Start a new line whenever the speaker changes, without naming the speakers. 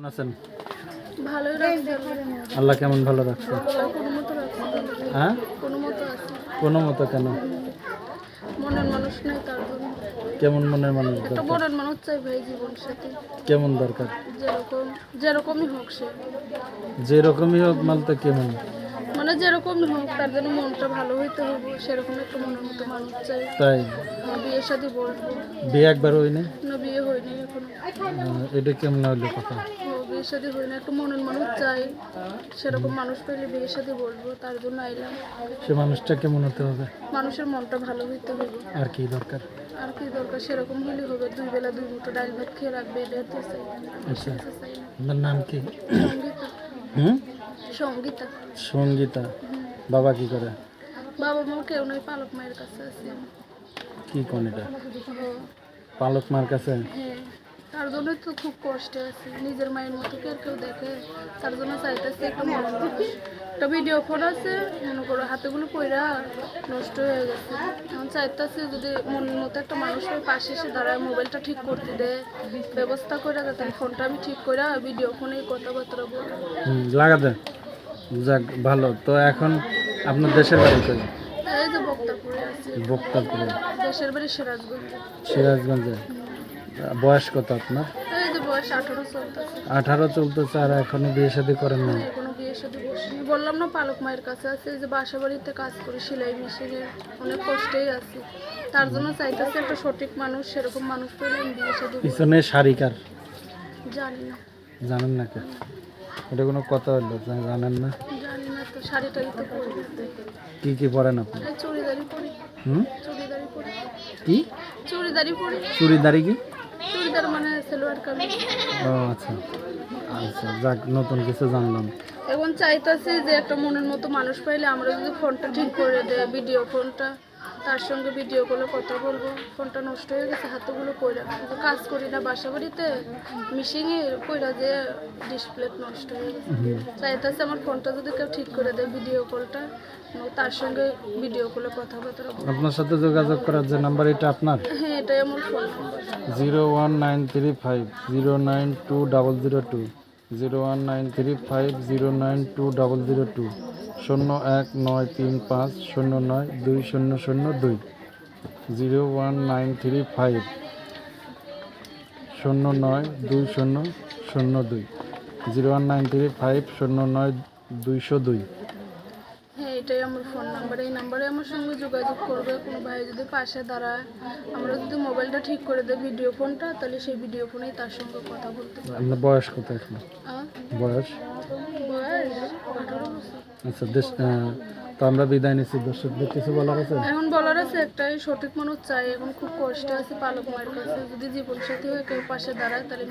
কেমন আছেন?
ভালোই রাখছে আল্লাহ।
কেমন ভালো রাখছে?
কোনো মতো রাখছে।
হ্যাঁ?
কোনো মতো
কোনো মতো কেন?
মনের মানুষ নেই তার জন্য।
কেমন মনের মানুষ
একটা মনের মানুষ চাই ভাই জীবন সাথে।
কেমন দরকার?
যেরকম যেরকমই হোক সে।
যে রকমই হোক মালটা কেমন?
মানে যেরকমই হোক তার জন্য মনটা ভালো হইতে হবে সেরকম একটা মনের মতো মানুষ চাই।
তাই?
বিয়ের সাথে বলব।
বিয়ে একবার হয়নি?
না বিয়ে হয়নি
এখনও। এটা কেমন হইল কথা?
ও বিয়ের সাথে হয়নি একটা মনের মানুষ চাই। সেরকম মানুষ পেলে বিয়ের সাথে বলব তার জন্য আইলাম।
সে মানুষটা কেমন হতে হবে?
মানুষের মনটা ভালো হইতে হবে
আর কি দরকার?
আর কি দরকার? সেরকম হলে হবে দুই বেলা দুই মুঠো ডাল ভাত খেয়ে রাখবে এটা তো চাই
আচ্ছা।
না।
আপনার নাম কি?
সঙ্গীতা।
হুম?
সঙ্গীতা।
সঙ্গীতা। বাবা কি করে?
বাবা মা কেউ নয় পালক মায়ের কাছে আছে
কি কোন এটা? পালক মার কাছে?
হ্যাঁ। তার জন্যই তো খুব কষ্টে আছে। নিজের মায়ের মতো কি আর কেউ দেখে তার জন্য চাইতেছে একটা মনে একটা ভিডিও ফোন আছে মনে করো হাতেগুলো কইরা নষ্ট হয়ে গেছে। এখন চাইতেছে যদি মনের মতো একটা মানুষের পাশে এসে দাঁড়ায় মোবাইলটা ঠিক করতে দেয় ব্যবস্থা করে যাতে ফোনটা আমি ঠিক করে ভিডিও ফোনে কথাবার্তা বলব।
হুম, লাগাতে যাক ভালো। তো এখন আপনার দেশের বাড়ি কই
এই যে বক্তাপুরে আছে।
বক্তারপুরে
দেশের বাড়ি সিরাজগঞ্জ।
সিরাজগঞ্জে। বয়স কত আপনার?
বয়স আঠারো চলতেছে।
আর এখনও বিয়ে শাদী করেন না
বসিনি বললাম না পালক মায়ের কাছে আছে। এই যে বাসা বাড়িতে কাজ করি সেলাই মেশিনে অনেক কষ্টেই আছি। তার জন্য চাইতেছে একটা সঠিক মানুষ সেরকম মানুষ পেলে আমি
পিছনে শাড়িকার
জানি না।
জানেন না কে এটা কোনো কথা হলো? জানেন না?
জানি না তো শাড়ি টাড়ি তো পরি
কি কি পরেন আপনি?
চুড়িদারি পরি।
হুম?
চুড়িদারি পরি।
কি?
চুড়িদারি পরি।
চুড়িদারি কি?
সেলোয়ার কামিজ
ও আচ্ছা। আচ্ছা যাক নতুন কিছু জানলাম।
এখন চাইতেছি যে একটা মনের মতো মানুষ পাইলে আমরা যদি ফোনটা ঠিক করে দেয় ভিডিও ফোনটা। তার সঙ্গে ভিডিও কলে কথা বলব। ফোনটা নষ্ট হয়ে গেছে হাতগুলো কইরা কিন্তু কাজ করি না বাসা বাড়িতে মিশিংয়ে কইরা যে ডিসপ্লে নষ্ট হয়ে গেছে। চাইতেছে আমার ফোনটা যদি কেউ ঠিক করে দেয় ভিডিও কলটা তার সঙ্গে ভিডিও কলে কথাবার্তা
আপনার সাথে যোগাযোগ করার যে নাম্বার এটা আপনার?
হ্যাঁ এটাই আমার phone number
zero one nine three five zero nine two double zero two zero one nine three five zero nine two double zero two. শূন্য এক নয় তিন পাঁচ শূন্য নয় দুই শূন্য শূন্য দুই zero one nine three five শূন্য নয় দুই শূন্য শূন্য দুই zero one nine three five শূন্য নয় দুইশো দুই
এটাই আমার ফোন নাম্বার এই নাম্বারে আমার সঙ্গে যোগাযোগ করবে কোনো ভাই যদি পাশে দাঁড়ায়। আমরা যদি মোবাইলটা ঠিক করে দেয় ভিডিও ফোনটা তাহলে সেই ভিডিও ফোনেই তার সঙ্গে কথা বলতে পারব।
আপনার বয়স কত এখন? বয়স?
বয়স
আচ্ছা দেশ তো আমরা বিদায় নিচ্ছি দর্শকদের কিছু বলার আছে?
এখন বলার আছে একটাই সঠিক মানুষ চাই। এখন খুব কষ্ট আছে পালক মায়ের কাছে। যদি জীবন সাথী হয়ে কেউ পাশে দাঁড়ায় তাহলে